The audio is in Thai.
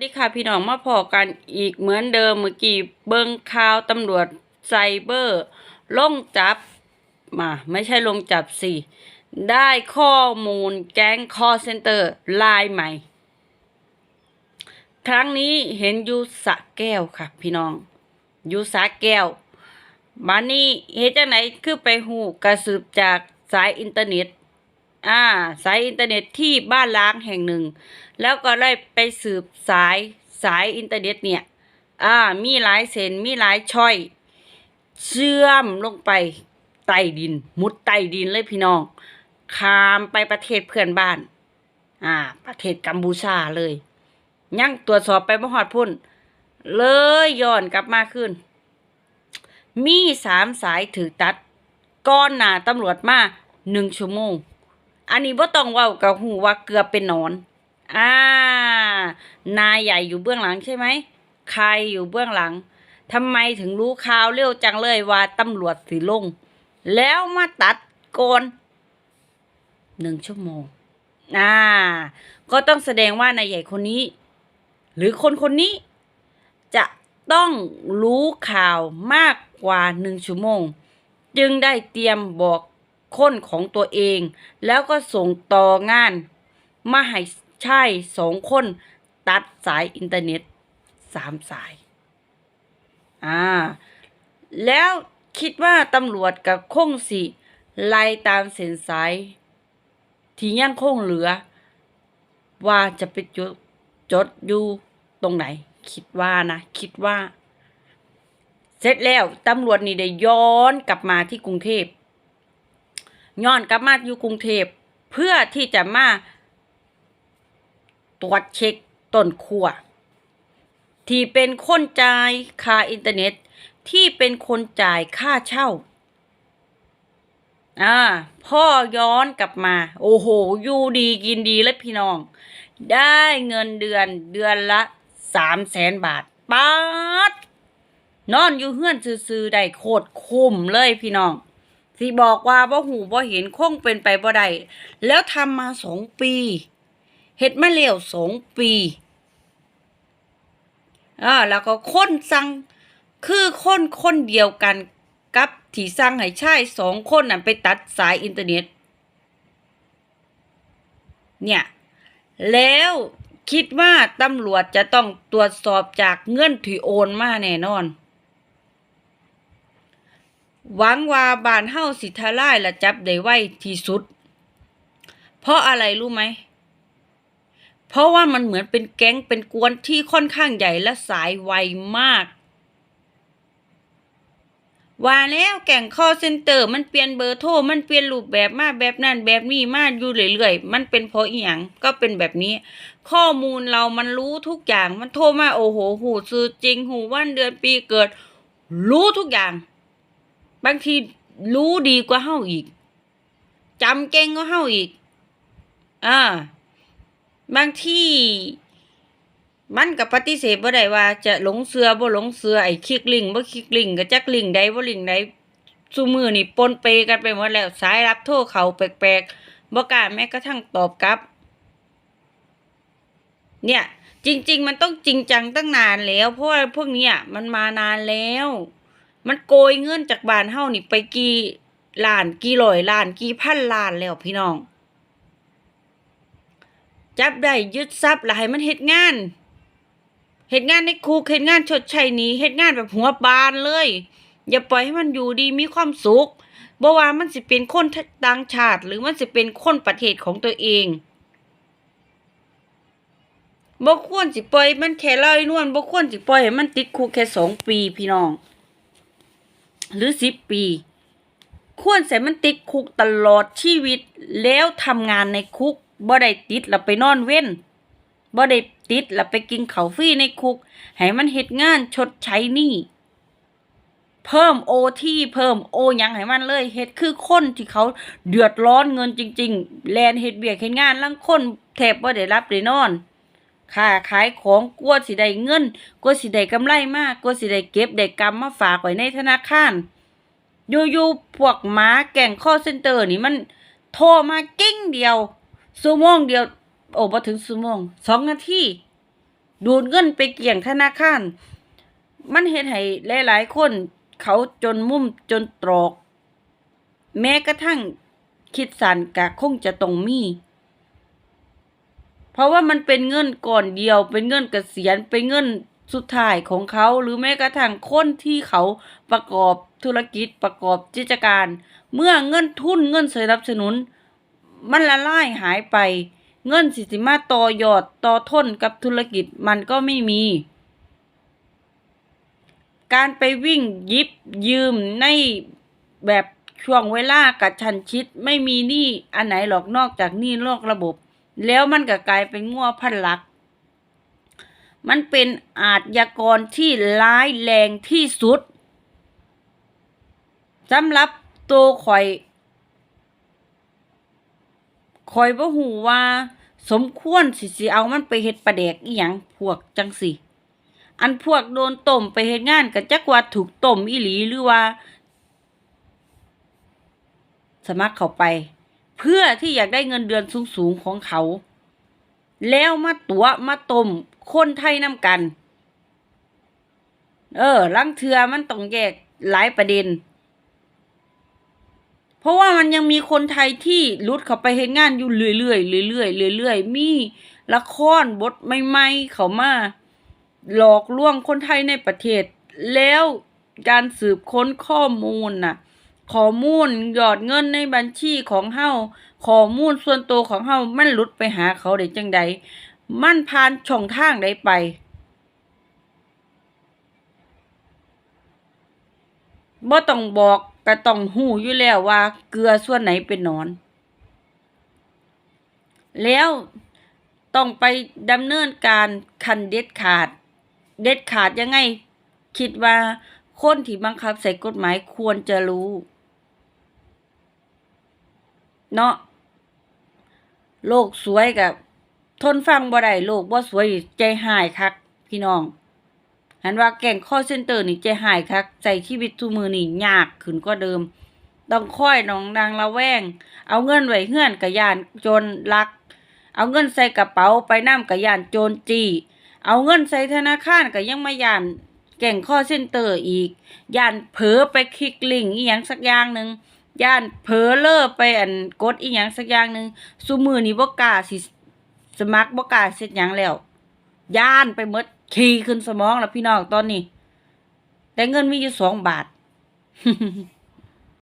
สวัสดีค่ะพี่น้องมาพอกันอีกเหมือนเดิมเมื่อกี้เบิ่งข่าวตำรวจไซเบอร์ลงจับมาไม่ใช่ลงจับสิได้ข้อมูลแก๊งคอเซ็นเตอร์ลายใหม่ ครั้งนี้เห็นยูสะแก้วค่ะ พี่น้องยูสะแก้วมานี่เฮ็ดจังไหนคือไปหูกระสืบจากสายอินเทอร์เน็ต อ่าสายอินเทอร์เน็ตที่บ้านล้างแห่งหนึ่ง แล้วก็ได้ไปสืบสายสายอินเทอร์เน็ตเนี่ยอ่ามีหลายเส้นมีหลายช่อย เชื่อมลงไปใต้ดิน มุดใต้ดินเลยพี่น้องข้ามไปประเทศเพื่อนบ้าน อ่า ประเทศกัมพูชาเลยยังตรวจสอบไปบ่ฮอดพุ่น เลยย้อนกลับมาขึ้น มีสามสายถือตัด ก้อนหนาตำรวจมาหนึ่งชั่วโมง อันนี้บ่ต้องเว้ากับหูว่าเกือบเป็นนอน อ่านายใหญ่อยู่เบื้องหลังใช่ไหม ใครอยู่เบื้องหลังทำไมถึงรู้ข่าวเร็วจังเลยว่าตำรวจสิลง แล้วมาตัดโกนหนึ่งชั่วโมง อ่า ก็ต้องแสดงว่านายใหญ่คนนี้ หรือคนคนนี้ จะต้องรู้ข่าวมากกว่าหนึ่งชั่วโมง จึงได้เตรียมบอก คนของตัวเอง แล้วก็ส่งต่องาน มาให้ใช่สองคน ตัดสายอินเทอร์เน็ตสามสาย อ่า แล้วคิดว่าตำรวจกับคงสิไล่ตามเส้นสาย ที่ยังคงเหลือ ว่าจะไปจดจดอยู่ตรงไหน คิดว่านะ คิดว่า เสร็จแล้วตำรวจนี่ได้ย้อนกลับมาที่กรุงเทพ ย้อนกลับมาอยู่กรุงเทพเพื่อที่จะมาตรวจเช็คต้นขั้วที่เป็นคนจ่ายค่าอินเทอร์เน็ต ที่เป็นคนจ่ายค่าเช่าอ่าพ่อย้อนกลับมา โอ้โหอยู่ดีกินดีเลยพี่น้อง ได้เงินเดือนเดือนละสามแสนบาทป๊าดนอนอยู่เฮือนซื่อๆได้โคตรคุ้มเลยพี่น้อง สิบอกว่าบ่หูบ่เห็นคงเป็นไปบ่ได้แล้วทำมาสองปีเฮ็ดมาแล้วสองปีอ่าแล้วก็คนสั่งคือคนคนเดียวกันกับที่สั่งให้ชายสองคนน่ะไปตัดสายอินเทอร์เน็ต เนี่ย แล้วคิดว่าตำรวจจะต้องตรวจสอบจากเงื่อนที่โอนมาแน่นอน หวังว่าบ้านเฮาสิทลายและจับได้ไวที่สุด เพราะอะไรรู้ไหม เพราะว่ามันเหมือนเป็นแก๊งเป็นกวนที่ค่อนข้างใหญ่และสายไวมาก ว่าแล้วแก่ง call center มันเปลี่ยนเบอร์โทร มันเปลี่ยนรูปแบบมาแบบนั้นแบบนี้มาอยู่เรื่อยๆ มันเป็นเพราะอีหยังก็เป็นแบบนี้ ข้อมูลเรามันรู้ทุกอย่าง มันโทรมาโอ้โห หูซื้อจริง หูวันเดือนปีเกิด รู้ทุกอย่าง บางทีรู้ดีกว่าเฮาอีกจำเก่งกว่าเฮาอีกอ่าบางที่มันก็ปฏิเสธบ่ได้ว่าจะหลงเสือบ่หลงเสือไอ้คลิกลิงบ่คลิกลิงก์ก็จักลิงใดบ่ลิงใดซุมือนี่ปนเปกันไปหมดแล้วสายรับโทรเขาแปลกๆบ่กล้าแม้กระทั่งตอบกลับ เนี่ย จริง ๆ มันต้องจริงจังตั้งนานแล้ว เพราะว่าพวกเนี้ยมันมานานแล้ว มันโกยเงินจากบ้านเฮานี่ไปกี่ล้านกี่ร้อยล้านกี่พันล้านแล้วพี่น้อง จับได้ยึดทรัพย์ล้วให้มันเฮ็ดงานเฮ็ดงานในคุกเฮ็ดงานชดใช้หนี้เฮ็ดงานแบบหัวบานเลย อย่าปล่อยให้มันอยู่ดีมีความสุขบ่ว่ามันสิเป็นคนต่างชาติ หรือมันสิเป็นคนประเทศของตัวเองบ่ควรสิปล่อยมันแค่ลอยนวลบ่ควรสิปล่อยให้มันติดคุกแค่สองปีพี่น้อง หรือสิบปี ควรใส่มันติดคุกตลอดชีวิต แล้วทำงานในคุกบ่ได้ติดแล้วไปนอนเว้นบ่ได้ติดแล้วไปกินข้าวฟรีในคุก ให้มันเฮ็ดงานชดใช้หนี้เพิ่มโอที่เพิ่มโอยังให้มันเลยเฮ็ดคือคนที่เขาเดือดร้อนเงินจริง ๆ แลนเฮ็ดเบียกเฮ็ดงานลังคนแทบบ่ได้รับได้นอน ค่าขายของกลัวสิได้เงินกลัวสิได้กำไรมากกลัวสิได้เก็บได้กำมาฝากไว้ในธนาคารอยู่ๆพวกหมาแก่งข้อเซ็นเตอร์นี่มันโทรมากิ้งเดียวชั่วโมงเดียว โอ้บ่ถึงชั่วโมงสองนาทีดูดเงินไปเกี่ยงธนาคาร มันเฮ็ดให้หลายๆคนเขาจนมุมจนตรอก แม้กระทั่งคิดสันกะคงจะต้องมี เพราะว่ามันเป็นเงินก่อนเดียว เป็นเงินเกษียณเป็นเงินสุดท้ายของเขา หรือแม้กระทั่งคนที่เขาประกอบธุรกิจประกอบกิจการ เมื่อเงินทุนเงินสนับสนุน มันละลายหายไป เงินสิสิมาต่อยอดต่อทนกับธุรกิจมันก็ไม่มี การไปวิ่งยิบยืมในแบบช่วงเวลากระชันชิดไม่มีหนี้อันไหนหรอกนอกจากหนี้นอกระบบ แล้วมันก็กลายเป็นงัวพันลัก มันเป็นอาชญากรที่ร้ายแรงที่สุดสำหรับตัวข่อยข่อยบ่หูว่า สมควรสิสิเอามันไปเฮ็ดปลาแดกอีหยังพวกจังสิอันพวกโดนต้มไปเฮ็ดงานก็จักว่าถูกต้มอีหลีหรือว่า สมัครเข้าไป เพื่อที่อยากได้เงินเดือนสูงๆของเขา แล้วมาตัวมาต้มคนไทยนำกัน เออลังเทือมันต้องแยกหลายประเด็น เพราะว่ามันยังมีคนไทยที่รุดเข้าไปเฮ็ดงานอยู่เรื่อยๆเรื่อยๆเรื่อยๆมีละครบทใหม่ๆเขามาหลอกลวงคนไทยในประเทศ แล้วการสืบค้นข้อมูลน่ะ ข้อมูลยอดเงินในบัญชีของเฮาข้อมูลส่วนตัวของเฮามันหลุดไปหาเขาได้จังใด มันผ่านช่องทางใดไปบ่ต้องบอกก็ต้องหูอยู่แล้วว่า เกลือส่วนไหนเป็นนอน แล้วต้องไปดำเนินการคันเด็ดขาด เด็ดขาดยังไง คิดว่าคนที่บังคับใส่กฎหมายควรจะรู้ เนาะโลกสวยกับทนฟังบ่ได้โลกบ่สวยใจหายคัก พี่น้องหันว่าแก่งข้อเซ็นเตอร์นี่ใจหายคักใส่ชีวิตทุมือนี่ยากขึ้นกว่าเดิม ต้องค่อยน้องดังระแวง เอาเงินไว้เฮือนกะยานโจรลัก เอาเงินใส่กระเป๋าไปน้ำกะยานโจรจี้เอาเงินใส่ธนาคารก็ยังมายานแก่งข้อเซ็นเตอร์อีกยานเผลอไปคลิกลิงอีหยังสักอย่างหนึ่ง ย่านเพลอเลอไปอันกดอีหยังสักอย่างหนึ่งซูมือนี่บ่กล้าสิสมัครบ่กล้าเสร็จอยังแล้ว ย่านไปเมดขี่ขึ้นสมองแล้วพี่น้องตอนนี้ แต่เงินมีอยู่สองบาท